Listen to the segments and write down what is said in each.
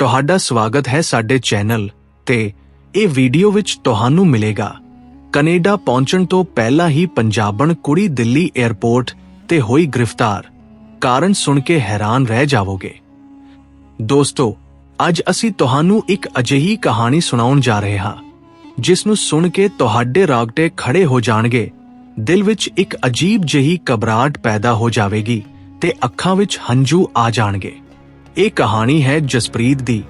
ਤੁਹਾਡਾ ਸਵਾਗਤ ਹੈ ਸਾਡੇ ਚੈਨਲ ਤੇ ਇਹ ਵੀਡੀਓ ਵਿੱਚ ਤੁਹਾਨੂੰ ਮਿਲੇਗਾ। ਕੈਨੇਡਾ ਪਹੁੰਚਣ ਤੋਂ ਪਹਿਲਾਂ ਹੀ ਪੰਜਾਬਣ ਕੁੜੀ ਦਿੱਲੀ 에ਅਰਪੋਰਟ ਤੇ ਹੋਈ ਗ੍ਰਿਫਤਾਰ। ਕਾਰਨ ਸੁਣ ਕੇ ਹੈਰਾਨ ਰਹਿ ਜਾਵੋਗੇ। ਦੋਸਤੋ, ਅੱਜ ਅਸੀਂ ਤੁਹਾਨੂੰ ਇੱਕ ਅਜਿਹੀ ਕਹਾਣੀ ਸੁਣਾਉਣ ਜਾ ਰਹੇ ਹਾਂ, ਜਿਸ ਨੂੰ ਸੁਣ ਕੇ ਤੁਹਾਡੇ ਰਾਗਟੇ ਖੜੇ ਹੋ ਜਾਣਗੇ। ਦਿਲ ਵਿੱਚ ਇੱਕ ਅਜੀਬ ਜਿਹੀ ਘਬਰਾਹਟ ਪੈਦਾ ਹੋ ਜਾਵੇਗੀ ਤੇ ਅੱਖਾਂ ਵਿੱਚ ਹੰਝੂ ਆ ਜਾਣਗੇ। ਇਹ ਕਹਾਣੀ ਹੈ ਜਸਪ੍ਰੀਤ ਦੀ।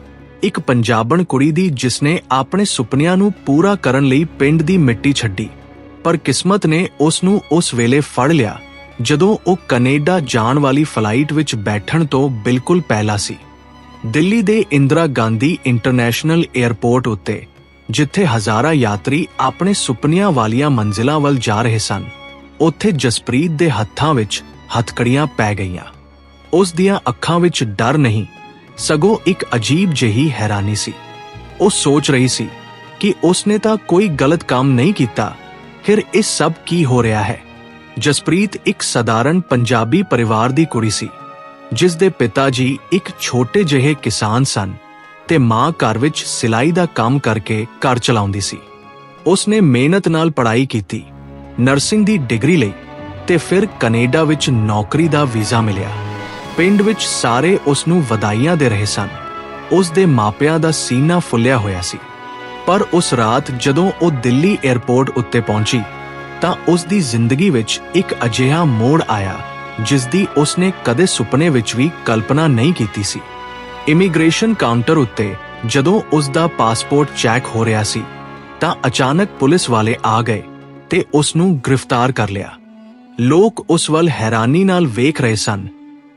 ਇੱਕ ਪੰਜਾਬਣ ਕੁੜੀ ਦੀ ਜਿਸਨੇ ਆਪਣੇ ਸੁਪਨਿਆਂ ਨੂੰ ਪੂਰਾ ਕਰਨ ਲਈ ਪਿੰਡ ਦੀ ਮਿੱਟੀ ਛੱਡੀ। ਪਰ ਕਿਸਮਤ ਨੇ ਉਸ ਨੂੰ ਉਸ ਵੇਲੇ ਫੜ ਲਿਆ, ਜਦੋਂ ਉਹ ਕੈਨੇਡਾ ਜਾਣ ਵਾਲੀ ਫਲਾਈਟ ਵਿੱਚ ਬੈਠਣ ਤੋਂ ਬਿਲਕੁਲ ਪਹਿਲਾਂ ਸੀ। ਦਿੱਲੀ ਦੇ ਇੰਦਰਾ ਗਾਂਧੀ ਇੰਟਰਨੈਸ਼ਨਲ 에ਅਰਪੋਰਟ ਉੱਤੇ, ਜਿੱਥੇ ਹਜ਼ਾਰਾਂ ਯਾਤਰੀ ਆਪਣੇ ਸੁਪਨਿਆਂ ਵਾਲੀਆਂ ਮੰਜ਼ਿਲਾਂ ਵੱਲ ਜਾ ਰਹੇ ਸਨ, ਉੱਥੇ ਜਸਪ੍ਰੀਤ ਦੇ ਹੱਥਾਂ ਵਿੱਚ ਹੱਥਕੜੀਆਂ ਪੈ ਗਈਆਂ। ਉਸ ਦੀਆਂ ਅੱਖਾਂ ਵਿੱਚ ਡਰ ਨਹੀਂ, ਸਗੋਂ ਇੱਕ ਅਜੀਬ ਜਿਹੀ ਹੈਰਾਨੀ ਸੀ। ਉਹ ਸੋਚ ਰਹੀ ਸੀ ਕਿ ਉਸਨੇ ਤਾਂ ਕੋਈ ਗਲਤ ਕੰਮ ਨਹੀਂ ਕੀਤਾ, ਫਿਰ ਇਹ ਸਭ ਕੀ ਹੋ ਰਿਹਾ ਹੈ? ਜਸਪ੍ਰੀਤ ਇੱਕ ਸਧਾਰਨ ਪੰਜਾਬੀ ਪਰਿਵਾਰ ਦੀ ਕੁੜੀ ਸੀ, ਜਿਸ ਦੇ ਪਿਤਾ ਜੀ ਇੱਕ ਛੋਟੇ ਜਿਹੇ ਕਿਸਾਨ ਸਨ ਤੇ ਮਾਂ ਘਰ ਵਿੱਚ ਸਿਲਾਈ ਦਾ ਕੰਮ ਕਰਕੇ ਘਰ ਚਲਾਉਂਦੀ ਸੀ। ਉਸਨੇ ਮਿਹਨਤ ਨਾਲ ਪੜ੍ਹਾਈ ਕੀਤੀ, ਨਰਸਿੰਗ ਦੀ ਡਿਗਰੀ ਲਈ ਤੇ ਫਿਰ ਕੈਨੇਡਾ ਵਿੱਚ ਨੌਕਰੀ ਦਾ ਵੀਜ਼ਾ ਮਿਲਿਆ। ਪਿੰਡ ਵਿੱਚ ਸਾਰੇ ਉਸ ਨੂੰ ਵਧਾਈਆਂ ਦੇ ਰਹੇ ਸਨ। ਉਸ ਦੇ ਮਾਪਿਆਂ ਦਾ ਸੀਨਾ ਫੁੱਲਿਆ ਹੋਇਆ ਸੀ। ਪਰ ਉਸ ਰਾਤ ਜਦੋਂ ਉਹ ਦਿੱਲੀ 에ਅਰਪੋਰਟ ਉੱਤੇ ਪਹੁੰਚੀ, ਤਾਂ ਉਸ ਦੀ ਜ਼ਿੰਦਗੀ ਵਿੱਚ ਇੱਕ ਅਜਿਹਾ ਮੋੜ ਆਇਆ ਜਿਸ ਦੀ ਉਸਨੇ ਕਦੇ ਸੁਪਨੇ ਵਿੱਚ ਵੀ ਕਲਪਨਾ ਨਹੀਂ ਕੀਤੀ ਸੀ। ਇਮੀਗ੍ਰੇਸ਼ਨ ਕਾਊਂਟਰ ਉੱਤੇ ਜਦੋਂ ਉਸ ਦਾ ਪਾਸਪੋਰਟ ਚੈੱਕ ਹੋ ਰਿਹਾ ਸੀ, ਤਾਂ ਅਚਾਨਕ ਪੁਲਿਸ ਵਾਲੇ ਆ ਗਏ ਤੇ ਉਸ ਨੂੰ ਗ੍ਰਿਫਤਾਰ ਕਰ ਲਿਆ। ਲੋਕ ਉਸ ਵੱਲ ਹੈਰਾਨੀ ਨਾਲ ਵੇਖ ਰਹੇ ਸਨ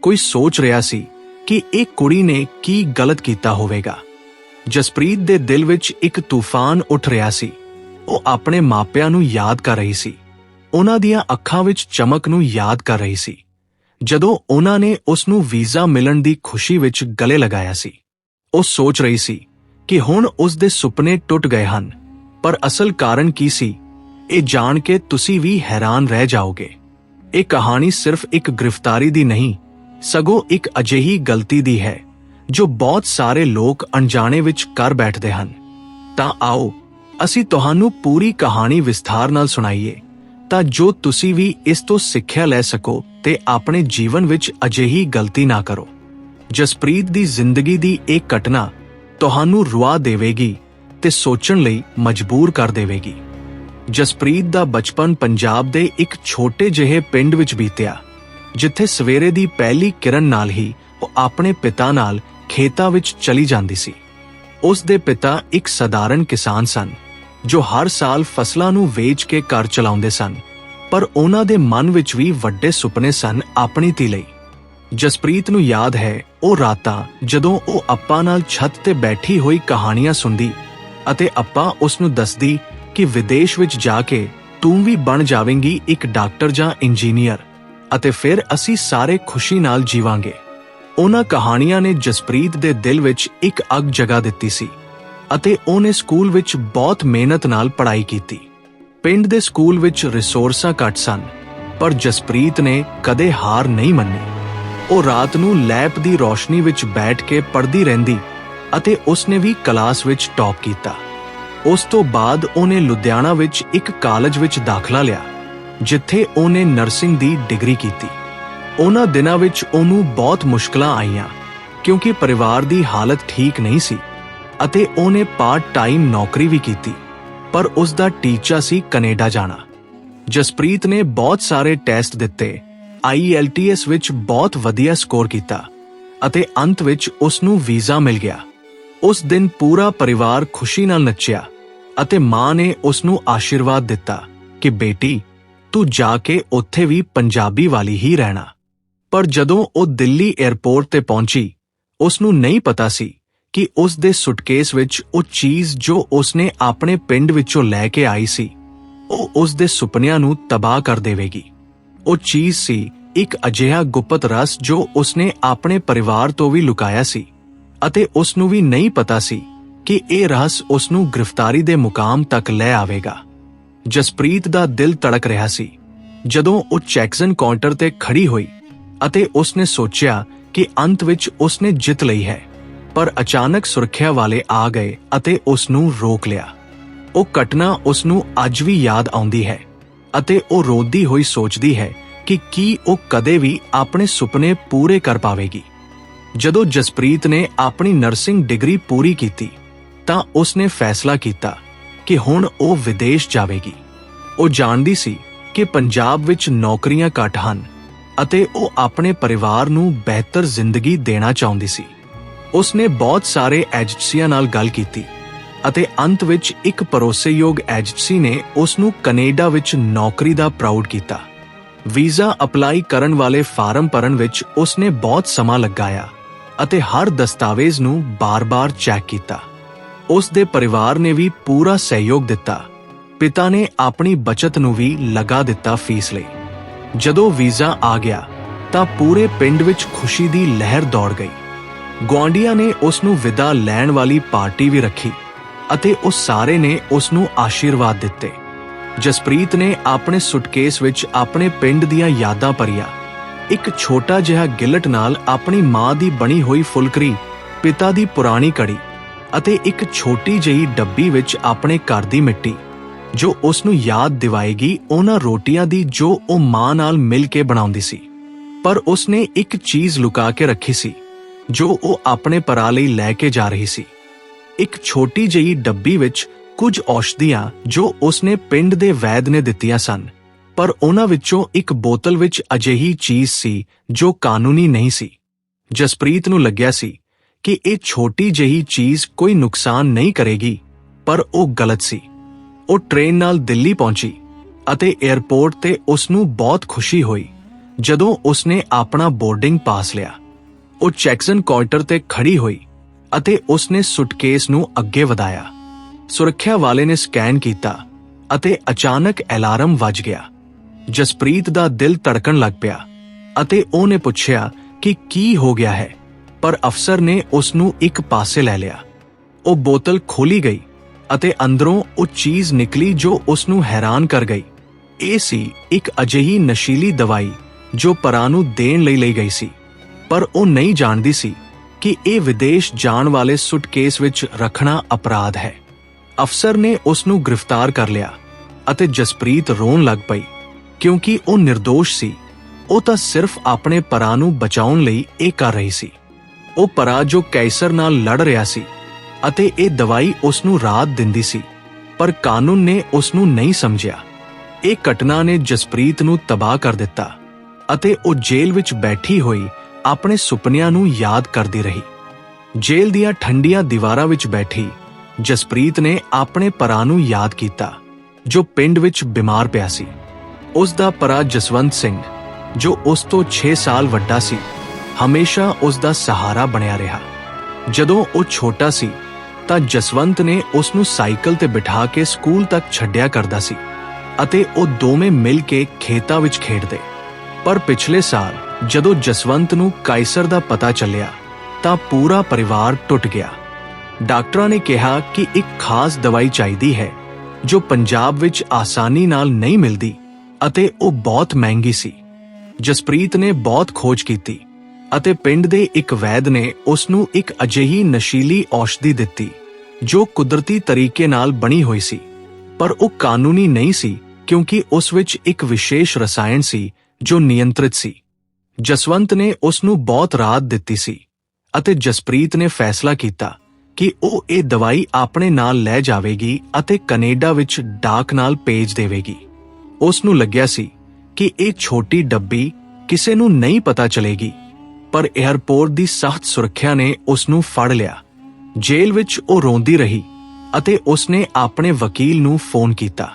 ਕੋਈ ਸੋਚ ਰਿਹਾ ਸੀ ਕਿ ਇਹ ਕੁੜੀ ਨੇ ਕੀ ਗਲਤ ਕੀਤਾ ਹੋਵੇਗਾ। ਜਸਪ੍ਰੀਤ ਦੇ ਦਿਲ ਵਿੱਚ ਇੱਕ ਤੂਫਾਨ ਉੱਠ ਰਿਹਾ ਸੀ। ਉਹ ਆਪਣੇ ਮਾਪਿਆਂ ਨੂੰ ਯਾਦ ਕਰ ਰਹੀ ਸੀ। ਉਹਨਾਂ ਦੀਆਂ ਅੱਖਾਂ ਵਿੱਚ ਚਮਕ ਨੂੰ ਯਾਦ ਕਰ ਰਹੀ ਸੀ। ਜਦੋਂ ਉਹਨਾਂ ਨੇ ਉਸ ਨੂੰ ਵੀਜ਼ਾ ਮਿਲਣ ਦੀ ਖੁਸ਼ੀ ਵਿੱਚ ਗਲੇ ਲਗਾਇਆ ਸੀ, ਉਹ ਸੋਚ ਰਹੀ ਸੀ ਕਿ ਹੁਣ ਉਸ ਦੇ ਸੁਪਨੇ ਟੁੱਟ ਗਏ ਹਨ। ਪਰ ਅਸਲ ਕਾਰਨ ਕੀ ਸੀ? ਇਹ ਜਾਣ ਕੇ ਤੁਸੀਂ ਵੀ ਹੈਰਾਨ ਰਹਿ ਜਾਓਗੇ। ਇਹ ਕਹਾਣੀ ਸਿਰਫ ਇੱਕ ਗ੍ਰਿਫਤਾਰੀ ਦੀ ਨਹੀਂ ਸਗੋਂ ਇੱਕ ਅਜਿਹੀ ਗਲਤੀ ਦੀ ਹੈ, ਜੋ ਬਹੁਤ ਸਾਰੇ ਲੋਕ ਅਣਜਾਣੇ ਵਿੱਚ ਕਰ ਬੈਠਦੇ ਹਨ। ਤਾਂ ਆਓ, ਅਸੀਂ ਤੁਹਾਨੂੰ ਪੂਰੀ ਕਹਾਣੀ ਵਿਸਥਾਰ ਨਾਲ ਸੁਣਾਈਏ, ਤਾਂ ਜੋ ਤੁਸੀਂ ਵੀ ਇਸ ਤੋਂ ਸਿੱਖਿਆ ਲੈ ਸਕੋ ਤੇ ਆਪਣੇ ਜੀਵਨ ਵਿੱਚ ਅਜਿਹੀ ਗਲਤੀ ਨਾ ਕਰੋ। ਜਸਪ੍ਰੀਤ ਦੀ ਜ਼ਿੰਦਗੀ ਦੀ ਇਹ ਘਟਨਾ ਤੁਹਾਨੂੰ ਰੁਆ ਦੇਵੇਗੀ ਤੇ ਸੋਚਣ ਲਈ ਮਜਬੂਰ ਕਰ ਦੇਵੇਗੀ। ਜਸਪ੍ਰੀਤ ਦਾ ਬਚਪਨ ਪੰਜਾਬ ਦੇ ਇੱਕ ਛੋਟੇ ਜਿਹੇ ਪਿੰਡ ਵਿੱਚ ਬੀਤਿਆ। ਜਿੱਥੇ ਸਵੇਰੇ ਦੀ ਪਹਿਲੀ ਕਿਰਨ ਨਾਲ ਹੀ ਉਹ ਆਪਣੇ ਪਿਤਾ ਨਾਲ ਖੇਤਾਂ ਵਿੱਚ ਚਲੀ ਜਾਂਦੀ ਸੀ। ਉਸ ਦੇ ਪਿਤਾ ਇੱਕ ਸਧਾਰਨ ਕਿਸਾਨ ਸਨ, ਜੋ ਹਰ ਸਾਲ ਫਸਲਾਂ ਨੂੰ ਵੇਚ ਕੇ ਘਰ ਚਲਾਉਂਦੇ ਸਨ, ਪਰ ਉਹਨਾਂ ਦੇ ਮਨ ਵਿੱਚ ਵੀ ਵੱਡੇ ਸੁਪਨੇ ਸਨ ਆਪਣੀ ਧੀ ਲਈ। ਜਸਪ੍ਰੀਤ ਨੂੰ ਯਾਦ ਹੈ, ਉਹ ਰਾਤਾਂ ਜਦੋਂ ਉਹ ਅੱਪਾ ਨਾਲ ਛੱਤ ਤੇ ਬੈਠੀ ਹੋਈ ਕਹਾਣੀਆਂ ਸੁਣਦੀ ਅਤੇ ਅੱਪਾ ਉਸ ਨੂੰ ਦੱਸਦੀ ਕਿ ਵਿਦੇਸ਼ ਵਿੱਚ ਜਾ ਕੇ ਤੂੰ ਵੀ ਬਣ ਜਾਵੇਂਗੀ ਇੱਕ ਡਾਕਟਰ ਜਾਂ ਇੰਜੀਨੀਅਰ। ਅਤੇ ਫਿਰ ਅਸੀਂ ਸਾਰੇ ਖੁਸ਼ੀ ਨਾਲ ਜੀਵਾਂਗੇ। ਉਹਨਾਂ ਕਹਾਣੀਆਂ ਨੇ ਜਸਪ੍ਰੀਤ ਦੇ ਦਿਲ ਵਿੱਚ ਇੱਕ ਅਗ ਜਗਾ ਦਿੱਤੀ ਸੀ ਅਤੇ ਉਹਨੇ ਸਕੂਲ ਵਿੱਚ ਬਹੁਤ ਮਿਹਨਤ ਨਾਲ ਪੜ੍ਹਾਈ ਕੀਤੀ। ਪਿੰਡ ਦੇ ਸਕੂਲ ਵਿੱਚ ਰਿਸੋਰਸਾਂ ਘੱਟ ਸਨ, ਪਰ ਜਸਪ੍ਰੀਤ ਨੇ ਕਦੇ ਹਾਰ ਨਹੀਂ ਮੰਨੀ। ਉਹ ਰਾਤ ਨੂੰ ਲੈਪ ਦੀ ਰੋਸ਼ਨੀ ਵਿੱਚ ਬੈਠ ਕੇ ਪੜ੍ਹਦੀ ਰਹਿੰਦੀ ਅਤੇ ਉਸਨੇ ਵੀ ਕਲਾਸ ਵਿੱਚ ਟੌਪ ਕੀਤਾ। ਉਸ ਤੋਂ ਬਾਅਦ ਉਹਨੇ ਲੁਧਿਆਣਾ ਵਿੱਚ ਇੱਕ ਕਾਲਜ ਵਿੱਚ ਦਾਖਲਾ ਲਿਆ। ਜਿੱਥੇ ਉਹਨੇ ਨਰਸਿੰਗ ਦੀ ਡਿਗਰੀ ਕੀਤੀ। ਉਹਨਾਂ ਦਿਨਾਂ ਵਿੱਚ ਉਹਨੂੰ ਬਹੁਤ ਮੁਸ਼ਕਲਾਂ ਆਈਆਂ, ਕਿਉਂਕਿ ਪਰਿਵਾਰ ਦੀ ਹਾਲਤ ਠੀਕ ਨਹੀਂ ਸੀ ਅਤੇ ਉਹਨੇ ਪਾਰਟ ਟਾਈਮ ਨੌਕਰੀ ਵੀ ਕੀਤੀ, ਪਰ ਉਸ ਦਾ ਟੀਚਾ ਸੀ ਕੈਨੇਡਾ ਜਾਣਾ। ਜਸਪ੍ਰੀਤ ਨੇ ਬਹੁਤ ਸਾਰੇ ਟੈਸਟ ਦਿੱਤੇ IELTS ਵਿੱਚ ਬਹੁਤ ਵਧੀਆ ਸਕੋਰ ਕੀਤਾ ਅਤੇ ਅੰਤ ਵਿੱਚ ਉਸ ਨੂੰ ਵੀਜ਼ਾ ਮਿਲ ਗਿਆ। ਉਸ ਦਿਨ ਪੂਰਾ ਪਰਿਵਾਰ ਖੁਸ਼ੀ ਨਾਲ ਨੱਚਿਆ ਅਤੇ ਮਾਂ ਨੇ ਉਸ ਨੂੰ ਆਸ਼ੀਰਵਾਦ ਦਿੱਤਾ ਕਿ ਬੇਟੀ ਤੂੰ ਜਾ ਕੇ ਉੱਥੇ ਵੀ ਪੰਜਾਬੀ ਵਾਲੀ ਹੀ ਰਹਿਣਾ। ਪਰ ਜਦੋਂ ਉਹ ਦਿੱਲੀ 에ਅਰਪੋਰਟ ਤੇ ਪਹੁੰਚੀ ਉਸ ਨੂੰ ਨਹੀਂ ਪਤਾ ਸੀ ਕਿ ਉਸ ਦੇ ਸੁਟਕੇਸ ਵਿੱਚ ਉਹ ਚੀਜ਼ ਜੋ ਉਸਨੇ ਆਪਣੇ ਪਿੰਡ ਵਿੱਚੋਂ ਲੈ ਕੇ ਆਈ ਸੀ, ਉਹ ਉਸ ਦੇ ਸੁਪਨਿਆਂ ਨੂੰ ਤਬਾਹ ਕਰ ਦੇਵੇਗੀ। ਉਹ ਚੀਜ਼ ਸੀ, ਇੱਕ ਅਜਿਹਾ ਗੁਪਤ ਰਸ ਜੋ ਉਸਨੇ ਆਪਣੇ ਪਰਿਵਾਰ ਤੋਂ ਵੀ ਲੁਕਾਇਆ ਸੀ ਅਤੇ ਉਸ ਨੂੰ ਵੀ ਨਹੀਂ ਪਤਾ ਸੀ ਕਿ ਇਹ ਰਹੱਸ ਉਸ ਨੂੰ ਗ੍ਰਿਫਤਾਰੀ ਦੇ ਮੁਕਾਮ ਤੱਕ ਲੈ ਆਵੇਗਾ। ਜਸਪ੍ਰੀਤ ਦਾ ਦਿਲ ਤੜਕ ਰਿਹਾ ਸੀ। ਜਦੋਂ ਉਹ ਚੈਕਸਨ ਕਾਊਂਟਰ ਤੇ ਖੜੀ ਹੋਈ ਅਤੇ ਉਸਨੇ ਸੋਚਿਆ ਕਿ ਅੰਤ ਵਿੱਚ ਉਸਨੇ ਜਿੱਤ ਲਈ ਹੈ, ਪਰ ਅਚਾਨਕ ਸੁਰੱਖਿਆ ਵਾਲੇ ਆ ਗਏ ਅਤੇ ਉਸ ਨੂੰ ਰੋਕ ਲਿਆ। ਉਹ ਘਟਨਾ ਉਸ ਨੂੰ ਅੱਜ ਵੀ ਯਾਦ ਆਉਂਦੀ ਹੈ ਅਤੇ ਉਹ ਰੋਂਦੀ ਹੋਈ ਸੋਚਦੀ ਹੈ ਕਿ ਕੀ ਉਹ ਕਦੇ ਵੀ ਆਪਣੇ ਸੁਪਨੇ ਪੂਰੇ ਕਰ ਪਾਵੇਗੀ। ਜਦੋਂ ਜਸਪ੍ਰੀਤ ਨੇ ਆਪਣੀ ਨਰਸਿੰਗ ਡਿਗਰੀ ਪੂਰੀ ਕੀਤੀ ਤਾਂ ਉਸਨੇ ਫੈਸਲਾ ਕੀਤਾ ਕਿ ਹੁਣ ਉਹ ਵਿਦੇਸ਼ ਜਾਵੇਗੀ। ਉਹ ਜਾਣਦੀ ਸੀ ਕਿ ਪੰਜਾਬ ਵਿੱਚ ਨੌਕਰੀਆਂ ਘੱਟ ਹਨ ਅਤੇ ਉਹ ਆਪਣੇ ਪਰਿਵਾਰ ਨੂੰ ਬਿਹਤਰ ਜ਼ਿੰਦਗੀ ਦੇਣਾ ਚਾਹੁੰਦੀ ਸੀ। ਉਸਨੇ ਬਹੁਤ ਸਾਰੇ ਏਜੰਸੀਆਂ ਨਾਲ ਗੱਲ ਕੀਤੀ ਅਤੇ ਅੰਤ ਵਿੱਚ ਇੱਕ ਭਰੋਸੇਯੋਗ ਏਜੰਸੀ ਨੇ ਉਸ ਨੂੰ ਕੈਨੇਡਾ ਵਿੱਚ ਨੌਕਰੀ ਦਾ ਪ੍ਰਾਊਡ ਕੀਤਾ। ਵੀਜ਼ਾ ਅਪਲਾਈ ਕਰਨ ਵਾਲੇ ਫਾਰਮ ਭਰਨ ਵਿੱਚ ਉਸਨੇ ਬਹੁਤ ਸਮਾਂ ਲਗਾਇਆ ਅਤੇ ਹਰ ਦਸਤਾਵੇਜ਼ ਨੂੰ ਬਾਰ-ਬਾਰ ਚੈੱਕ ਕੀਤਾ। ਉਸ ਦੇ ਪਰਿਵਾਰ ਨੇ ਵੀ ਪੂਰਾ ਸਹਿਯੋਗ ਦਿੱਤਾ। ਪਿਤਾ ਨੇ ਆਪਣੀ ਬਚਤ ਨੂੰ ਵੀ ਲਗਾ ਦਿੱਤਾ ਫੀਸ ਲਈ। ਜਦੋਂ ਵੀਜ਼ਾ ਆ ਗਿਆ, ਤਾਂ ਪੂਰੇ ਪਿੰਡ ਵਿੱਚ ਖੁਸ਼ੀ ਦੀ ਲਹਿਰ ਦੌੜ ਗਈ। ਗੁਆਂਢੀਆਂ ਨੇ ਉਸ ਨੂੰ ਵਿਦਾ ਲੈਣ ਵਾਲੀ ਪਾਰਟੀ ਵੀ ਰੱਖੀ ਅਤੇ ਉਹ ਸਾਰੇ ਨੇ ਉਸ ਨੂੰ ਆਸ਼ੀਰਵਾਦ ਦਿੱਤੇ। ਜਸਪ੍ਰੀਤ ਨੇ ਆਪਣੇ ਸੁਟਕੇਸ ਵਿੱਚ ਆਪਣੇ ਪਿੰਡ ਦੀਆਂ ਯਾਦਾਂ ਭਰੀਆਂ। ਇੱਕ ਛੋਟਾ ਜਿਹਾ ਗਿਲਟ ਨਾਲ ਆਪਣੀ ਮਾਂ ਦੀ ਬਣੀ ਹੋਈ ਫੁਲਕਰੀ, ਪਿਤਾ ਦੀ ਪੁਰਾਣੀ ਕੜੀ ਅਤੇ ਇੱਕ ਛੋਟੀ ਜਿਹੀ ਡੱਬੀ ਵਿੱਚ ਆਪਣੇ ਘਰ ਦੀ ਮਿੱਟੀ, ਜੋ ਉਸ ਨੂੰ ਯਾਦ ਦਿਵਾਏਗੀ ਉਹਨਾਂ ਰੋਟੀਆਂ ਦੀ ਜੋ ਉਹ ਮਾਂ ਨਾਲ ਮਿਲ ਕੇ ਬਣਾਉਂਦੀ ਸੀ। ਪਰ ਉਸ ਨੇ ਇੱਕ ਚੀਜ਼ ਲੁਕਾ ਕੇ ਰੱਖੀ ਸੀ, ਜੋ ਉਹ ਆਪਣੇ ਪਰਾ ਲਈ ਲੈ ਕੇ ਜਾ ਰਹੀ ਸੀ। ਇੱਕ ਛੋਟੀ ਜਿਹੀ ਡੱਬੀ ਵਿੱਚ ਕੁਝ ਔਸ਼ਧੀਆਂ ਜੋ ਉਸ ਨੇ ਪਿੰਡ ਦੇ ਵੈਦ ਨੇ ਦਿੱਤੀਆਂ ਸਨ, ਪਰ ਉਹਨਾਂ ਵਿੱਚੋਂ ਇੱਕ ਬੋਤਲ ਵਿੱਚ ਅਜਿਹੀ ਚੀਜ਼ ਸੀ ਜੋ ਕਾਨੂੰਨੀ ਨਹੀਂ ਸੀ। ਜਸਪ੍ਰੀਤ ਨੂੰ ਲੱਗਿਆ ਸੀ ਕਿ ਇਹ ਛੋਟੀ ਜਿਹੀ ਚੀਜ਼ ਕੋਈ ਨੁਕਸਾਨ ਨਹੀਂ ਕਰੇਗੀ। ਪਰ ਉਹ ਗਲਤ ਸੀ। ਉਹ ਟ੍ਰੇਨ ਨਾਲ ਦਿੱਲੀ ਪਹੁੰਚੀ ਅਤੇ 에ਅਰਪੋਰਟ ਤੇ ਉਸ ਨੂੰ ਬਹੁਤ ਖੁਸ਼ੀ ਹੋਈ, ਜਦੋਂ ਉਸ ਨੇ ਆਪਣਾ ਬੋਰਡਿੰਗ ਪਾਸ ਲਿਆ। ਉਹ ਚੈਕਸਨ ਕਾਊਂਟਰ ਤੇ ਖੜੀ ਹੋਈ ਅਤੇ ਉਸ ਨੇ ਸੁਟਕੇਸ ਨੂੰ ਅੱਗੇ ਵਧਾਇਆ। ਸੁਰੱਖਿਆ ਵਾਲੇ ਨੇ ਸਕੈਨ ਕੀਤਾ ਅਤੇ ਅਚਾਨਕ ਅਲਾਰਮ ਵੱਜ ਗਿਆ। ਜਸਪ੍ਰੀਤ ਦਾ ਦਿਲ ਧੜਕਣ ਲੱਗ ਪਿਆ ਅਤੇ ਉਹਨੇ ਪੁੱਛਿਆ ਕਿ ਕੀ ਹੋ ਗਿਆ ਹੈ। ਪਰ ਅਫਸਰ ਨੇ ਉਸ ਨੂੰ ਇੱਕ ਪਾਸੇ ਲੈ ਲਿਆ। ਉਹ ਬੋਤਲ ਖੋਲੀ ਗਈ ਅਤੇ ਅੰਦਰੋਂ ਉਹ ਚੀਜ਼ ਨਿਕਲੀ ਜੋ ਉਸ ਨੂੰ ਹੈਰਾਨ ਕਰ ਗਈ। ਇਹ ਸੀ ਇੱਕ ਅਜਿਹੀ ਨਸ਼ੀਲੀ ਦਵਾਈ ਜੋ ਪਰਾਂ ਨੂੰ ਦੇਣ ਲਈ ਲਈ ਗਈ ਸੀ। ਪਰ ਉਹ ਨਹੀਂ ਜਾਣਦੀ ਸੀ ਕਿ ਇਹ ਵਿਦੇਸ਼ ਜਾਣ ਵਾਲੇ ਸੁਟਕੇਸ ਵਿੱਚ ਰੱਖਣਾ ਅਪਰਾਧ ਹੈ। ਅਫਸਰ ਨੇ ਉਸ ਨੂੰ ਗ੍ਰਿਫਤਾਰ ਕਰ ਲਿਆ ਅਤੇ ਜਸਪ੍ਰੀਤ ਰੋਣ ਲੱਗ ਪਈ ਕਿਉਂਕਿ ਉਹ નિર્ਦੋਸ਼ ਸੀ। ਉਹ ਤਾਂ ਸਿਰਫ ਆਪਣੇ ਪਰਾਂ ਨੂੰ ਬਚਾਉਣ ਲਈ ਇਹ ਕਰ ਰਹੀ ਸੀ। ਉਹ ਪਰਾ ਜੋ ਕੈਂਸਰ ਨਾਲ ਲੜ ਰਿਹਾ ਸੀ ਅਤੇ ਇਹ ਦਵਾਈ ਉਸ ਨੂੰ ਰਾਹਤ ਦਿੰਦੀ ਸੀ, ਪਰ ਕਾਨੂੰਨ ਨੇ ਉਸ ਨੂੰ ਨਹੀਂ ਸਮਝਿਆ। ਇਹ ਘਟਨਾ ਨੇ ਜਸਪ੍ਰੀਤ ਨੂੰ ਤਬਾਹ ਕਰ ਦਿੱਤਾ ਅਤੇ ਉਹ ਜੇਲ੍ਹ ਵਿੱਚ ਬੈਠੀ ਹੋਈ ਆਪਣੇ ਸੁਪਨਿਆਂ ਨੂੰ ਯਾਦ ਕਰਦੀ ਰਹੀ। ਜੇਲ੍ਹ ਦੀਆਂ ਠੰਡੀਆਂ ਦੀਵਾਰਾਂ ਵਿੱਚ ਬੈਠੀ ਜਸਪ੍ਰੀਤ ਨੇ ਆਪਣੇ ਪਰਾਂ ਨੂੰ ਯਾਦ ਕੀਤਾ, ਜੋ ਪਿੰਡ ਵਿੱਚ ਬਿਮਾਰ ਪਿਆ ਸੀ। ਉਸ ਦਾ ਪਰਾ ਜਸਵੰਤ ਸਿੰਘ, ਜੋ ਉਸ ਤੋਂ 6 ਸਾਲ ਵੱਡਾ ਸੀ ਹਮੇਸ਼ਾ ਉਸ ਦਾ ਸਹਾਰਾ ਬਣਿਆ ਰਿਹਾ। ਜਦੋਂ ਉਹ ਛੋਟਾ ਸੀ, ਤਾਂ ਜਸਵੰਤ ਨੇ ਉਸ ਨੂੰ ਸਾਈਕਲ ਤੇ ਬਿਠਾ ਕੇ ਸਕੂਲ ਤੱਕ ਛੱਡਿਆ ਕਰਦਾ ਸੀ ਅਤੇ ਉਹ ਦੋਵੇਂ ਮਿਲ ਕੇ ਖੇਤਾਂ ਵਿੱਚ ਖੇਡਦੇ। ਪਰ ਪਿਛਲੇ ਸਾਲ, ਜਦੋਂ ਜਸਵੰਤ ਨੂੰ ਕਾਈਸਰ ਦਾ ਪਤਾ ਚੱਲਿਆ, ਤਾਂ ਪੂਰਾ ਪਰਿਵਾਰ ਟੁੱਟ ਗਿਆ। ਡਾਕਟਰਾਂ ਨੇ ਕਿਹਾ ਕਿ ਇੱਕ ਖਾਸ ਦਵਾਈ ਚਾਹੀਦੀ ਹੈ, ਜੋ ਪੰਜਾਬ ਵਿੱਚ ਆਸਾਨੀ ਨਾਲ ਨਹੀਂ ਮਿਲਦੀ ਅਤੇ ਉਹ ਬਹੁਤ ਮਹਿੰਗੀ ਸੀ। ਜਸਪ੍ਰੀਤ ਨੇ ਬਹੁਤ ਖੋਜ ਕੀਤੀ। ਅਤੇ ਪਿੰਡ ਦੇ ਇੱਕ ਵੈਦ ਨੇ ਉਸ ਨੂੰ ਇੱਕ ਅਜਿਹੀ ਨਸ਼ੀਲੀ ਔਸ਼ਧੀ ਦਿੱਤੀ, ਜੋ ਕੁਦਰਤੀ ਤਰੀਕੇ ਨਾਲ ਬਣੀ ਹੋਈ ਸੀ। ਪਰ ਉਹ ਕਾਨੂੰਨੀ ਨਹੀਂ ਸੀ, ਕਿਉਂਕਿ ਉਸ ਵਿੱਚ ਇੱਕ ਵਿਸ਼ੇਸ਼ ਰਸਾਇਣ ਸੀ, ਜੋ ਨਿਯੰਤਰਿਤ ਸੀ। ਜਸਵੰਤ ਨੇ ਉਸ ਨੂੰ ਬਹੁਤ ਰਾਹਤ ਦਿੱਤੀ ਸੀ ਅਤੇ ਜਸਪ੍ਰੀਤ ਨੇ ਫੈਸਲਾ ਕੀਤਾ ਕਿ ਉਹ ਇਹ ਦਵਾਈ ਆਪਣੇ ਨਾਲ ਲੈ ਜਾਵੇਗੀ ਅਤੇ ਕੈਨੇਡਾ ਵਿੱਚ ਡਾਕ ਨਾਲ ਭੇਜ ਦੇਵੇਗੀ। ਉਸ ਨੂੰ ਲੱਗਿਆ ਸੀ ਕਿ ਇਹ ਛੋਟੀ ਡੱਬੀ ਕਿਸੇ ਨੂੰ ਨਹੀਂ ਪਤਾ ਚਲੇਗੀ। ਪਰ 에ਅਰਪੋਰਟ ਦੀ ਸਖਤ ਸੁਰੱਖਿਆ ਨੇ ਉਸ ਨੂੰ ਫੜ ਲਿਆ। ਜੇਲ੍ਹ ਵਿੱਚ ਉਹ ਰੋਂਦੀ ਰਹੀ ਅਤੇ ਉਸ ਨੇ ਆਪਣੇ ਵਕੀਲ ਨੂੰ ਫੋਨ ਕੀਤਾ।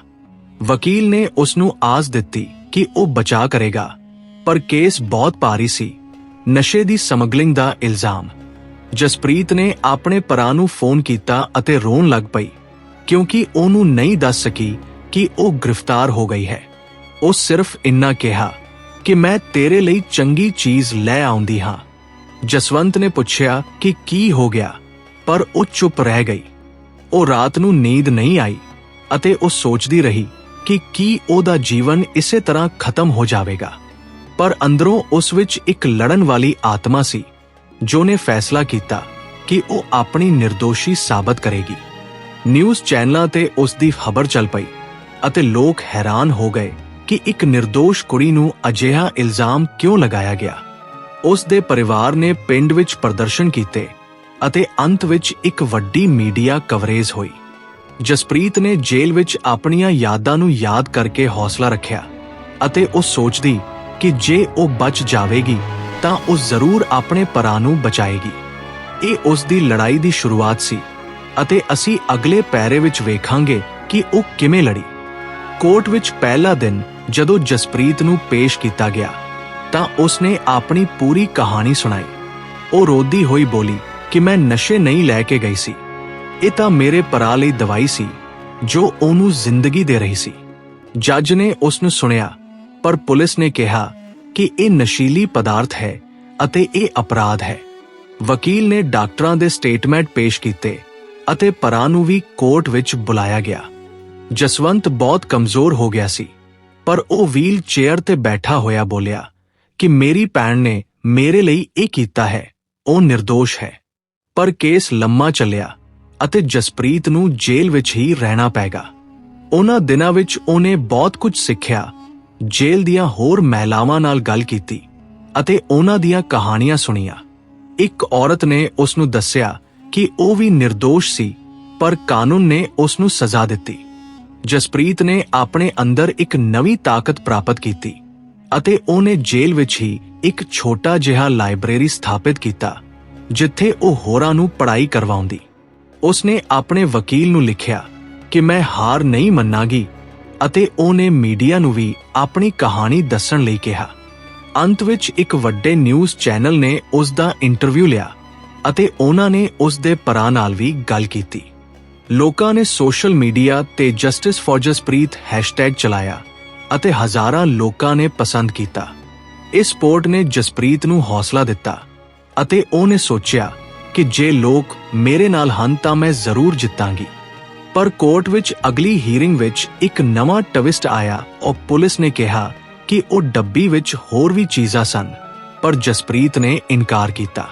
ਵਕੀਲ ਨੇ ਉਸ ਨੂੰ ਆਸ ਦਿੱਤੀ ਕਿ ਉਹ ਬਚਾ ਕਰੇਗਾ, ਪਰ ਕੇਸ ਬਹੁਤ ਭਾਰੀ ਸੀ। ਨਸ਼ੇ ਦੀ ਸਮਗਲਿੰਗ ਦਾ ਇਲਜ਼ਾਮ। ਜਸਪ੍ਰੀਤ ਨੇ ਆਪਣੇ ਪਰਾਂ ਨੂੰ ਫੋਨ ਕੀਤਾ ਅਤੇ ਰੋਣ ਲੱਗ ਪਈ, ਕਿਉਂਕਿ ਉਹਨੂੰ ਨਹੀਂ ਦੱਸ ਸਕੀ ਕਿ ਉਹ ਗ੍ਰਿਫਤਾਰ ਹੋ ਗਈ ਹੈ। ਉਹ ਸਿਰਫ ਇੰਨਾ ਕਿਹਾ ਕਿ ਮੈਂ ਤੇਰੇ ਲਈ ਚੰਗੀ ਚੀਜ਼ ਲੈ ਆਉਂਦੀ ਹਾਂ। ਜਸਵੰਤ ਨੇ ਪੁੱਛਿਆ ਕਿ ਕੀ ਹੋ ਗਿਆ, ਪਰ ਉਹ ਚੁੱਪ ਰਹਿ ਗਈ। ਉਹ ਰਾਤ ਨੂੰ ਨੀਂਦ ਨਹੀਂ ਆਈ ਅਤੇ ਉਹ ਸੋਚਦੀ ਰਹੀ ਕਿ ਕੀ ਉਹਦਾ ਜੀਵਨ ਇਸੇ ਤਰ੍ਹਾਂ ਖਤਮ ਹੋ ਜਾਵੇਗਾ। ਪਰ ਅੰਦਰੋਂ ਉਸ ਵਿੱਚ ਇੱਕ ਲੜਨ ਵਾਲੀ ਆਤਮਾ ਸੀ, ਜੋ ਨੇ ਫੈਸਲਾ ਕੀਤਾ ਕਿ ਉਹ ਆਪਣੀ નિર્ਦੋਸ਼ੀ ਸਾਬਤ ਕਰੇਗੀ। ਨਿਊਜ਼ ਚੈਨਲਾਂ ਤੇ ਉਸ ਦੀ ਖਬਰ ਚੱਲ ਪਈ ਅਤੇ ਲੋਕ ਹੈਰਾਨ ਹੋ ਗਏ ਕਿ ਇੱਕ નિર્ਦੋਸ਼ ਕੁੜੀ ਨੂੰ ਅਜਿਹਾ ਇਲਜ਼ਾਮ ਕਿਉਂ ਲਗਾਇਆ ਗਿਆ? ਉਸ ਦੇ ਪਰਿਵਾਰ ਨੇ ਪਿੰਡ ਵਿੱਚ ਪ੍ਰਦਰਸ਼ਨ ਕੀਤੇ ਅਤੇ ਅੰਤ ਵਿੱਚ ਇੱਕ ਵੱਡੀ ਮੀਡੀਆ ਕਵਰੇਜ ਹੋਈ। ਜਸਪ੍ਰੀਤ ਨੇ ਜੇਲ੍ਹ ਵਿੱਚ ਆਪਣੀਆਂ ਯਾਦਾਂ ਨੂੰ ਯਾਦ ਕਰਕੇ ਹੌਸਲਾ ਰੱਖਿਆ ਅਤੇ ਉਹ ਸੋਚਦੀ ਕਿ ਜੇ ਉਹ ਬਚ ਜਾਵੇਗੀ ਤਾਂ ਉਹ ਜ਼ਰੂਰ ਆਪਣੇ ਪਰਾਂ ਨੂੰ ਬਚਾਏਗੀ। ਇਹ ਉਸ ਦੀ ਲੜਾਈ ਦੀ ਸ਼ੁਰੂਆਤ ਸੀ ਅਤੇ ਅਸੀਂ ਅਗਲੇ ਪੈਰੇ ਵਿੱਚ ਵੇਖਾਂਗੇ ਕਿ ਉਹ ਕਿਵੇਂ ਲੜੀ। ਕੋਰਟ ਵਿੱਚ ਪਹਿਲਾ ਦਿਨ ਜਦੋਂ ਜਸਪ੍ਰੀਤ ਨੂੰ ਪੇਸ਼ ਕੀਤਾ ਗਿਆ, ਤਾਂ ਉਸਨੇ ਆਪਣੀ ਪੂਰੀ ਕਹਾਣੀ ਸੁਣਾਈ। ਉਹ ਰੋਦੀ ਹੋਈ ਬੋਲੀ ਕਿ ਮੈਂ ਨਸ਼ੇ ਨਹੀਂ ਲੈ ਕੇ ਗਈ ਸੀ। ਇਹ ਤਾਂ ਮੇਰੇ ਪਰਾ ਲਈ ਦਵਾਈ ਸੀ, ਜੋ ਉਹਨੂੰ ਜ਼ਿੰਦਗੀ ਦੇ ਰਹੀ ਸੀ। ਜੱਜ ਨੇ ਉਸ ਨੂੰ ਸੁਣਿਆ, ਪਰ ਪੁਲਿਸ ਨੇ ਕਿਹਾ ਕਿ ਇਹ ਨਸ਼ੀਲੀ ਪਦਾਰਥ ਹੈ ਅਤੇ ਇਹ ਅਪਰਾਧ ਹੈ। ਵਕੀਲ ਨੇ ਡਾਕਟਰਾਂ ਦੇ ਸਟੇਟਮੈਂਟ ਪੇਸ਼ ਕੀਤੇ ਅਤੇ ਪਰਾਂ ਨੂੰ ਵੀ ਕੋਰਟ ਵਿੱਚ ਬੁਲਾਇਆ ਗਿਆ। ਜਸਵੰਤ ਬਹੁਤ ਕਮਜ਼ੋਰ ਹੋ ਗਿਆ ਸੀ। ਪਰ ਉਹ ਵੀਲ ਚੇਅਰ ਤੇ ਬੈਠਾ ਹੋਇਆ ਬੋਲਿਆ ਕਿ ਮੇਰੀ ਭੈਣ ਨੇ ਮੇਰੇ ਲਈ ਇਹ ਕੀਤਾ ਹੈ, ਉਹ ਨਿਰਦੋਸ਼ ਹੈ। ਪਰ ਕੇਸ ਲੰਮਾ ਚੱਲਿਆ ਅਤੇ ਜਸਪ੍ਰੀਤ ਨੂੰ ਜੇਲ੍ਹ ਵਿੱਚ ਹੀ ਰਹਿਣਾ ਪੈਗਾ ਉਹਨਾਂ ਦਿਨਾਂ ਵਿੱਚ ਉਹਨੇ ਬਹੁਤ ਕੁਝ ਸਿੱਖਿਆ, ਜੇਲ੍ਹ ਦੀਆਂ ਹੋਰ ਮਹਿਲਾਵਾਂ ਨਾਲ ਗੱਲ ਕੀਤੀ ਅਤੇ ਉਹਨਾਂ ਦੀਆਂ ਕਹਾਣੀਆਂ ਸੁਣੀਆਂ। ਇੱਕ ਔਰਤ ਨੇ ਉਸ ਨੂੰ ਦੱਸਿਆ ਕਿ ਉਹ ਵੀ ਨਿਰਦੋਸ਼ ਸੀ, ਪਰ ਕਾਨੂੰਨ ਨੇ ਉਸ ਨੂੰ ਸਜ਼ਾ ਦਿੱਤੀ। ਜਸਪ੍ਰੀਤ ਨੇ ਆਪਣੇ ਅੰਦਰ ਇੱਕ ਨਵੀਂ ਤਾਕਤ ਪ੍ਰਾਪਤ ਕੀਤੀ ਅਤੇ ਉਹਨੇ ਜੇਲ੍ਹ ਵਿੱਚ ਹੀ ਇੱਕ ਛੋਟਾ ਜਿਹਾ ਲਾਇਬ੍ਰੇਰੀ ਸਥਾਪਿਤ ਕੀਤਾ, ਜਿੱਥੇ ਉਹ ਹੋਰਾਂ ਨੂੰ ਪੜ੍ਹਾਈ ਕਰਵਾਉਂਦੀ। ਉਸਨੇ ਆਪਣੇ ਵਕੀਲ ਨੂੰ ਲਿਖਿਆ ਕਿ ਮੈਂ ਹਾਰ ਨਹੀਂ ਮੰਨਾਂਗੀ ਅਤੇ ਉਹਨੇ ਮੀਡੀਆ ਨੂੰ ਵੀ ਆਪਣੀ ਕਹਾਣੀ ਦੱਸਣ ਲਈ ਕਿਹਾ। ਅੰਤ ਵਿੱਚ ਇੱਕ ਵੱਡੇ ਨਿਊਜ਼ ਚੈਨਲ ਨੇ ਉਸ ਦਾ ਇੰਟਰਵਿਊ ਲਿਆ ਅਤੇ ਉਹਨਾਂ ਨੇ ਉਸ ਦੇ ਪਰਾਂ ਨਾਲ ਵੀ ਗੱਲ ਕੀਤੀ। ਲੋਕਾਂ ਨੇ ਸੋਸ਼ਲ ਮੀਡੀਆ ਤੇ ਜਸਟਿਸ ਫॉर ਜਸਪ੍ਰੀਤ ਹੈਸ਼ਟੈਗ ਚਲਾਇਆ ਅਤੇ ਹਜ਼ਾਰਾਂ ਲੋਕਾਂ ਨੇ ਪਸੰਦ ਕੀਤਾ। ਇਸ ਪੋਰਟ ਨੇ ਜਸਪ੍ਰੀਤ ਨੂੰ ਹੌਸਲਾ ਦਿੱਤਾ ਅਤੇ ਉਹਨੇ ਸੋਚਿਆ ਕਿ ਜੇ ਲੋਕ ਮੇਰੇ ਨਾਲ ਹਨ ਤਾਂ ਮੈਂ ਜ਼ਰੂਰ ਜਿੱਤਾਂਗੀ। ਪਰ ਕੋਰਟ ਵਿੱਚ ਅਗਲੀ ਹੀਅਰਿੰਗ ਵਿੱਚ ਇੱਕ ਨਵਾਂ ਟਵਿਸਟ ਆਇਆ ਔਰ ਪੁਲਿਸ ਨੇ ਕਿਹਾ ਕਿ ਉਹ ਡੱਬੀ ਵਿੱਚ ਹੋਰ ਵੀ ਚੀਜ਼ਾਂ ਸਨ, ਪਰ ਜਸਪ੍ਰੀਤ ਨੇ ਇਨਕਾਰ ਕੀਤਾ।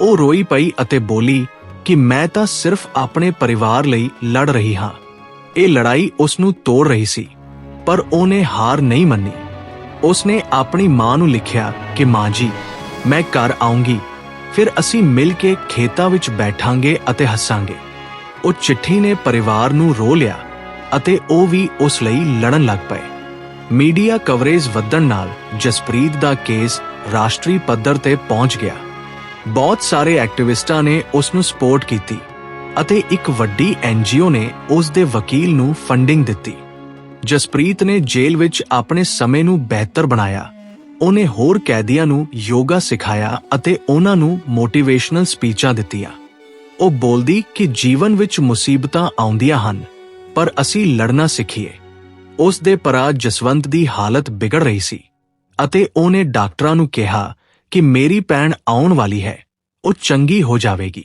ਉਹ ਰੋਈ ਪਈ ਅਤੇ ਬੋਲੀ ਕਿ ਮੈਂ ਤਾਂ ਸਿਰਫ ਆਪਣੇ ਪਰਿਵਾਰ ਲਈ ਲੜ ਰਹੀ ਹਾਂ। ਇਹ ਲੜਾਈ ਉਸ ਨੂੰ ਤੋੜ ਰਹੀ ਸੀ, ਪਰ ਉਹਨੇ ਹਾਰ ਨਹੀਂ ਮੰਨੀ। ਉਸਨੇ ਆਪਣੀ ਮਾਂ ਨੂੰ ਲਿਖਿਆ ਕਿ, ਮਾਂ ਜੀ, ਮੈਂ ਘਰ ਆਉਂਗੀ, ਫਿਰ ਅਸੀਂ ਮਿਲ ਕੇ ਖੇਤਾਂ ਵਿੱਚ ਬੈਠਾਂਗੇ ਅਤੇ ਹੱਸਾਂਗੇ। ਉਹ ਚਿੱਠੀ ਨੇ ਪਰਿਵਾਰ ਨੂੰ ਰੋ ਲਿਆ ਅਤੇ ਉਹ ਵੀ ਉਸ ਲਈ ਲੜਨ ਲੱਗ ਪਏ। ਮੀਡੀਆ ਕਵਰੇਜ ਵਧਣ ਨਾਲ ਜਸਪ੍ਰੀਤ ਦਾ ਕੇਸ ਰਾਸ਼ਟਰੀ ਪੱਧਰ ਤੇ ਪਹੁੰਚ ਗਿਆ। ਬਹੁਤ ਸਾਰੇ ਐਕਟਿਵਿਸਟਾਂ ਨੇ ਉਸ ਨੂੰ ਸਪੋਰਟ ਕੀਤੀ ਅਤੇ ਇੱਕ ਵੱਡੀ ਐਨਜੀਓ ਨੇ ਉਸ ਦੇ ਵਕੀਲ ਨੂੰ ਫੰਡਿੰਗ ਦਿੱਤੀ। ਜਸਪ੍ਰੀਤ ਨੇ ਜੇਲ੍ਹ ਵਿੱਚ ਆਪਣੇ ਸਮੇਂ ਨੂੰ ਬਿਹਤਰ ਬਣਾਇਆ। ਉਹਨੇ ਹੋਰ ਕੈਦੀਆਂ ਨੂੰ ਯੋਗਾ ਸਿਖਾਇਆ ਅਤੇ ਉਹਨਾਂ ਨੂੰ ਮੋਟੀਵੇਸ਼ਨਲ ਸਪੀਚਾਂ ਦਿੱਤੀਆਂ। ਉਹ ਬੋਲਦੀ ਕਿ ਜੀਵਨ ਵਿੱਚ ਮੁਸੀਬਤਾਂ ਆਉਂਦੀਆਂ ਹਨ, ਪਰ ਅਸੀਂ ਲੜਨਾ ਸਿੱਖੀਏ। ਉਸ ਦੇ ਪਰਾ ਜਸਵੰਤ ਦੀ ਹਾਲਤ ਵਿਗੜ ਰਹੀ ਸੀ ਅਤੇ ਉਹਨੇ ਡਾਕਟਰਾਂ ਨੂੰ ਕਿਹਾ ਕਿ ਮੇਰੀ ਭੈਣ ਆਉਣ ਵਾਲੀ ਹੈ, ਉਹ ਚੰਗੀ ਹੋ ਜਾਵੇਗੀ।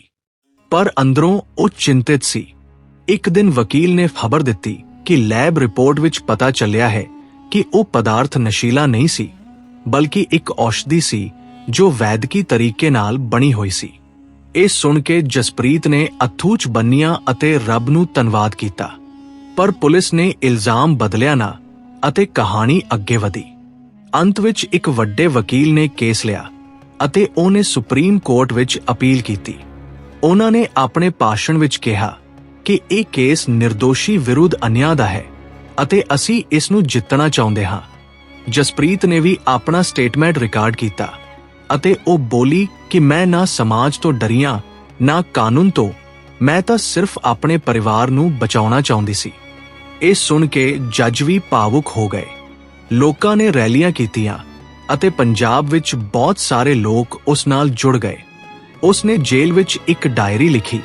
ਪਰ ਅੰਦਰੋਂ ਉਹ ਚਿੰਤਿਤ ਸੀ। ਇੱਕ ਦਿਨ ਵਕੀਲ ਨੇ ਖਬਰ ਦਿੱਤੀ ਕਿ ਲੈਬ ਰਿਪੋਰਟ ਵਿੱਚ ਪਤਾ ਚੱਲਿਆ ਹੈ ਕਿ ਉਹ ਪਦਾਰਥ ਨਸ਼ੀਲਾ ਨਹੀਂ ਸੀ, ਬਲਕਿ ਇੱਕ ਔਸ਼ਧੀ ਸੀ, ਜੋ ਵੈਦਕੀ ਤਰੀਕੇ ਨਾਲ ਬਣੀ ਹੋਈ ਸੀ। ਇਹ ਸੁਣ ਕੇ ਜਸਪ੍ਰੀਤ ਨੇ ਅਥੂਚ ਬੰਨੀਆਂ ਅਤੇ ਰੱਬ ਨੂੰ ਧੰਨਵਾਦ ਕੀਤਾ। ਪਰ ਪੁਲਿਸ ਨੇ ਇਲਜ਼ਾਮ ਬਦਲਿਆ ਨਾ ਅਤੇ ਕਹਾਣੀ ਅੱਗੇ ਵਧੀ। ਅੰਤ ਵਿੱਚ ਇੱਕ ਵੱਡੇ ਵਕੀਲ ਨੇ ਕੇਸ ਲਿਆ ਅਤੇ ਉਹਨੇ ਸੁਪਰੀਮ ਕੋਰਟ ਵਿੱਚ ਅਪੀਲ ਕੀਤੀ। ਉਹਨਾਂ ਨੇ ਆਪਣੇ ਭਾਸ਼ਣ ਵਿੱਚ ਕਿਹਾ ਕਿ ਇਹ ਕੇਸ નિર્ਦੋਸ਼ੀ ਵਿਰੁੱਧ ਅਨਿਆਂ ਦਾ ਹੈ ਅਤੇ ਅਸੀਂ ਇਸ ਨੂੰ ਜਿੱਤਣਾ ਚਾਹੁੰਦੇ ਹਾਂ। ਜਸਪ੍ਰੀਤ ਨੇ ਵੀ ਆਪਣਾ ਸਟੇਟਮੈਂਟ ਰਿਕਾਰਡ ਕੀਤਾ ਅਤੇ ਉਹ ਬੋਲੀ ਕਿ ਮੈਂ ਨਾ ਸਮਾਜ ਤੋਂ ਡਰੀਆਂ, ਨਾ ਕਾਨੂੰਨ ਤੋਂ, ਮੈਂ ਤਾਂ ਸਿਰਫ ਆਪਣੇ ਪਰਿਵਾਰ ਨੂੰ ਬਚਾਉਣਾ ਚਾਹੁੰਦੀ ਸੀ। ਇਹ ਸੁਣ ਕੇ ਜੱਜ ਵੀ ਭਾਵੁਕ ਹੋ ਗਏ। ਲੋਕਾਂ ਨੇ ਰੈਲੀਆਂ ਕੀਤੀਆਂ ਅਤੇ ਪੰਜਾਬ ਵਿੱਚ ਬਹੁਤ ਸਾਰੇ ਲੋਕ ਉਸ ਨਾਲ ਜੁੜ ਗਏ। ਉਸ ਨੇ ਜੇਲ੍ਹ ਵਿੱਚ ਇੱਕ ਡਾਇਰੀ ਲਿਖੀ,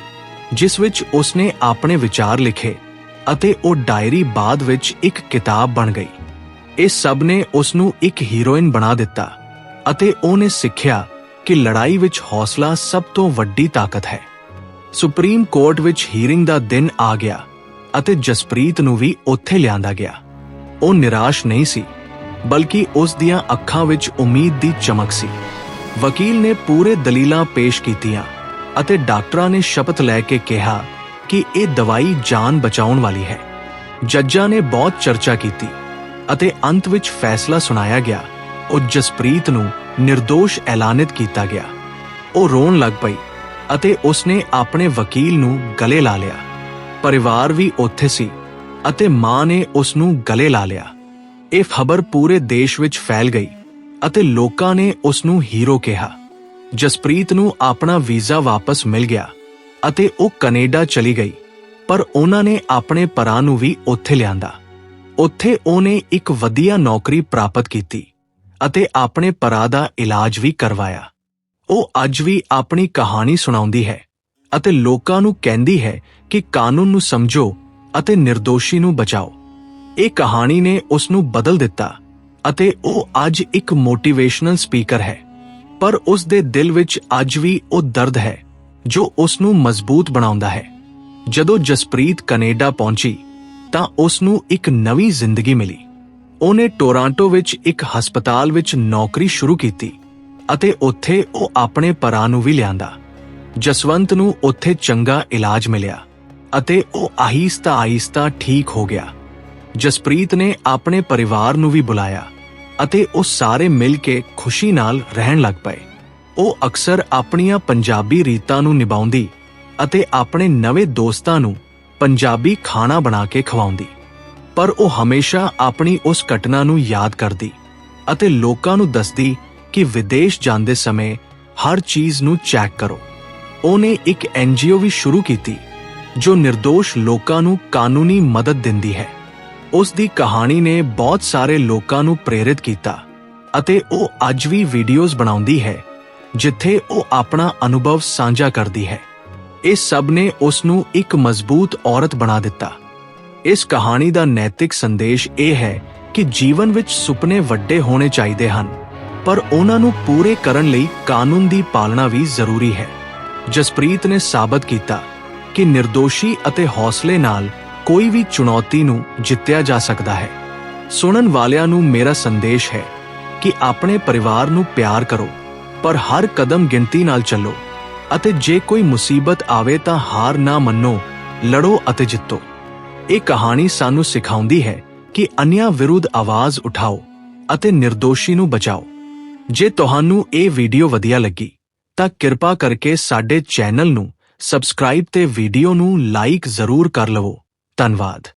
ਜਿਸ ਵਿੱਚ ਉਸ ਨੇ ਆਪਣੇ ਵਿਚਾਰ ਲਿਖੇ ਅਤੇ ਉਹ ਡਾਇਰੀ ਬਾਅਦ ਵਿੱਚ ਇੱਕ ਕਿਤਾਬ ਬਣ ਗਈ। ਇਹ ਸਭ ਨੇ ਉਸ ਨੂੰ ਇੱਕ ਹੀਰੋਇਨ ਬਣਾ ਦਿੱਤਾ ਅਤੇ ਉਹਨੇ ਸਿੱਖਿਆ ਕਿ ਲੜਾਈ ਵਿੱਚ ਹੌਸਲਾ ਸਭ ਤੋਂ ਵੱਡੀ ਤਾਕਤ ਹੈ। ਸੁਪਰੀਮ ਕੋਰਟ ਵਿੱਚ ਹੀਰਿੰਗ ਦਾ ਦਿਨ ਆ ਗਿਆ ਅਤੇ ਜਸਪ੍ਰੀਤ ਨੂੰ ਵੀ ਉੱਥੇ ਲਿਆਂਦਾ ਗਿਆ। ਉਹ ਨਿਰਾਸ਼ ਨਹੀਂ ਸੀ। ਬਲਕਿ ਉਸ ਦੀਆਂ ਅੱਖਾਂ ਵਿੱਚ ਉਮੀਦ ਦੀ ਚਮਕ ਸੀ। ਵਕੀਲ ਨੇ ਪੂਰੇ ਦਲੀਲਾਂ ਪੇਸ਼ ਕੀਤੀਆਂ ਅਤੇ ਡਾਕਟਰਾਂ ਨੇ ਸ਼ਪਥ ਲੈ ਕੇ ਕਿਹਾ ਕਿ ਇਹ ਦਵਾਈ ਜਾਨ ਬਚਾਉਣ ਵਾਲੀ ਹੈ। ਜੱਜਾਂ ਨੇ ਬਹੁਤ ਚਰਚਾ ਕੀਤੀ ਅਤੇ ਅੰਤ ਵਿੱਚ ਫੈਸਲਾ ਸੁਣਾਇਆ ਗਿਆ। ਉਹ ਜਸਪ੍ਰੀਤ ਨੂੰ નિર્ਦੋਸ਼ ਐਲਾਨਿਤ ਕੀਤਾ ਗਿਆ। ਉਹ ਰੋਣ ਲੱਗ ਪਈ ਅਤੇ ਉਸਨੇ ਆਪਣੇ ਵਕੀਲ ਨੂੰ ਗਲੇ ਲਾ ਲਿਆ। ਪਰਿਵਾਰ ਵੀ ਉੱਥੇ ਸੀ ਅਤੇ ਮਾਂ ਨੇ ਉਸ ਨੂੰ ਗਲੇ ਲਾ ਲਿਆ। ਇਹ ਖਬਰ ਪੂਰੇ ਦੇਸ਼ ਵਿੱਚ ਫੈਲ ਗਈ ਅਤੇ ਲੋਕਾਂ ਨੇ ਉਸ ਨੂੰ ਹੀਰੋ ਕਿਹਾ। ਜਸਪ੍ਰੀਤ ਨੂੰ ਆਪਣਾ ਵੀਜ਼ਾ ਵਾਪਸ ਮਿਲ ਗਿਆ ਅਤੇ ਉਹ ਕੈਨੇਡਾ ਚਲੀ ਗਈ, ਪਰ ਉਹਨਾਂ ਨੇ ਆਪਣੇ ਪਰਾਂ ਨੂੰ ਵੀ ਉੱਥੇ ਲਿਆਂਦਾ। ਉੱਥੇ ਉਹਨੇ ਇੱਕ ਵਧੀਆ ਨੌਕਰੀ ਪ੍ਰਾਪਤ ਕੀਤੀ ਅਤੇ ਆਪਣੇ ਪਰਾਂ ਦਾ ਇਲਾਜ ਵੀ ਕਰਵਾਇਆ। ਉਹ ਅੱਜ ਵੀ ਆਪਣੀ ਕਹਾਣੀ ਸੁਣਾਉਂਦੀ ਹੈ ਅਤੇ ਲੋਕਾਂ ਨੂੰ ਕਹਿੰਦੀ ਹੈ ਕਿ ਕਾਨੂੰਨ ਨੂੰ ਸਮਝੋ ਅਤੇ નિર્ਦੋਸ਼ੀ ਨੂੰ ਬਚਾਓ। ਇਹ ਕਹਾਣੀ ਨੇ ਉਸ ਨੂੰ ਬਦਲ ਦਿੱਤਾ ਅਤੇ ਉਹ ਅੱਜ ਇੱਕ ਮੋਟੀਵੇਸ਼ਨਲ ਸਪੀਕਰ ਹੈ। ਪਰ ਉਸ ਦੇ ਦਿਲ ਵਿੱਚ ਅੱਜ ਵੀ ਉਹ ਦਰਦ ਹੈ, ਜੋ ਉਸ ਨੂੰ ਮਜ਼ਬੂਤ ਬਣਾਉਂਦਾ ਹੈ। ਜਦੋਂ ਜਸਪ੍ਰੀਤ ਕੈਨੇਡਾ ਪਹੁੰਚੀ, ਤਾਂ ਉਸ ਨੂੰ ਇੱਕ ਨਵੀਂ ਜ਼ਿੰਦਗੀ ਮਿਲੀ। ਉਹਨੇ ਟੋਰਾਂਟੋ ਵਿੱਚ ਇੱਕ ਹਸਪਤਾਲ ਵਿੱਚ ਨੌਕਰੀ ਸ਼ੁਰੂ ਕੀਤੀ ਅਤੇ ਉੱਥੇ ਉਹ ਆਪਣੇ ਪਰਾਂ ਨੂੰ ਵੀ ਲਿਆਂਦਾ। ਜਸਵੰਤ ਨੂੰ ਉੱਥੇ ਚੰਗਾ ਇਲਾਜ ਮਿਲਿਆ ਅਤੇ ਉਹ ਆਹਿਸਤਾ ਆਹਿਸਤਾ ਠੀਕ ਹੋ ਗਿਆ। ਜਸਪ੍ਰੀਤ ਨੇ ਆਪਣੇ ਪਰਿਵਾਰ ਨੂੰ ਵੀ ਬੁਲਾਇਆ ਅਤੇ ਉਹ ਸਾਰੇ ਮਿਲ ਕੇ ਖੁਸ਼ੀ ਨਾਲ ਰਹਿਣ ਲੱਗ ਪਏ। ਉਹ ਅਕਸਰ ਆਪਣੀਆਂ ਪੰਜਾਬੀ ਰੀਤਾਂ ਨੂੰ ਨਿਭਾਉਂਦੀ ਅਤੇ ਆਪਣੇ ਨਵੇਂ ਦੋਸਤਾਂ ਨੂੰ ਪੰਜਾਬੀ ਖਾਣਾ ਬਣਾ ਕੇ ਖਵਾਉਂਦੀ। ਪਰ ਉਹ ਹਮੇਸ਼ਾ ਆਪਣੀ ਉਸ ਘਟਨਾ ਨੂੰ ਯਾਦ ਕਰਦੀ ਅਤੇ ਲੋਕਾਂ ਨੂੰ ਦੱਸਦੀ ਕਿ ਵਿਦੇਸ਼ ਜਾਂਦੇ ਸਮੇਂ ਹਰ ਚੀਜ਼ ਨੂੰ ਚੈੱਕ ਕਰੋ। ਉਹਨੇ ਇੱਕ ਐਨਜੀਓ ਵੀ ਸ਼ੁਰੂ ਕੀਤੀ ਜੋ નિર્ਦੋਸ਼ ਲੋਕਾਂ ਨੂੰ ਕਾਨੂੰਨੀ ਮਦਦ ਦਿੰਦੀ ਹੈ। ਉਸ ਦੀ ਕਹਾਣੀ ਨੇ ਬਹੁਤ ਸਾਰੇ ਲੋਕਾਂ ਨੂੰ ਪ੍ਰੇਰਿਤ ਕੀਤਾ ਅਤੇ ਉਹ ਅੱਜ ਵੀ ਵੀਡੀਓਜ਼ ਬਣਾਉਂਦੀ ਹੈ, ਜਿੱਥੇ ਉਹ ਆਪਣਾ ਅਨੁਭਵ ਸਾਂਝਾ ਕਰਦੀ ਹੈ। ਇਹ ਸਭ ਨੇ ਉਸ ਨੂੰ ਇੱਕ ਮਜ਼ਬੂਤ ਔਰਤ ਬਣਾ ਦਿੱਤਾ। ਇਸ ਕਹਾਣੀ ਦਾ ਨੈਤਿਕ ਸੰਦੇਸ਼ ਇਹ ਹੈ ਕਿ ਜੀਵਨ ਵਿੱਚ ਸੁਪਨੇ ਵੱਡੇ ਹੋਣੇ ਚਾਹੀਦੇ ਹਨ, ਪਰ ਉਹਨਾਂ ਨੂੰ ਪੂਰੇ ਕਰਨ ਲਈ ਕਾਨੂੰਨ ਦੀ ਪਾਲਣਾ ਵੀ ਜ਼ਰੂਰੀ ਹੈ। ਜਸਪ੍ਰੀਤ ਨੇ ਸਾਬਤ ਕੀਤਾ ਕਿ નિર્ਦੋਸ਼ੀ ਅਤੇ ਹੌਸਲੇ ਨਾਲ ਕੋਈ ਵੀ ਚੁਣੌਤੀ ਨੂੰ ਜਿੱਤਿਆ ਜਾ ਸਕਦਾ ਹੈ। ਸੁਣਨ ਵਾਲਿਆਂ ਨੂੰ ਮੇਰਾ ਸੰਦੇਸ਼ ਹੈ ਕਿ ਆਪਣੇ ਪਰਿਵਾਰ ਨੂੰ ਪਿਆਰ ਕਰੋ, ਪਰ ਹਰ ਕਦਮ ਗਿਣਤੀ ਨਾਲ ਚੱਲੋ ਅਤੇ ਜੇ ਕੋਈ ਮੁਸੀਬਤ ਆਵੇ ਤਾਂ ਹਾਰ ਨਾ ਮੰਨੋ, ਲੜੋ ਅਤੇ ਜਿੱਤੋ। ਇਹ ਕਹਾਣੀ ਸਾਨੂੰ ਸਿਖਾਉਂਦੀ ਹੈ ਕਿ ਅਨਿਆਂ ਵਿਰੁੱਧ ਆਵਾਜ਼ ਉਠਾਓ ਅਤੇ નિર્ਦੋਸ਼ੀ ਨੂੰ ਬਚਾਓ। ਜੇ ਤੁਹਾਨੂੰ ਇਹ ਵੀਡੀਓ ਵਧੀਆ ਲੱਗੀ, ਤਾਂ ਕਿਰਪਾ ਕਰਕੇ ਸਾਡੇ ਚੈਨਲ ਨੂੰ ਸਬਸਕ੍ਰਾਈਬ ਤੇ ਵੀਡੀਓ ਨੂੰ ਲਾਈਕ ਜ਼ਰੂਰ ਕਰ ਲਵੋ। ਧੰਨਵਾਦ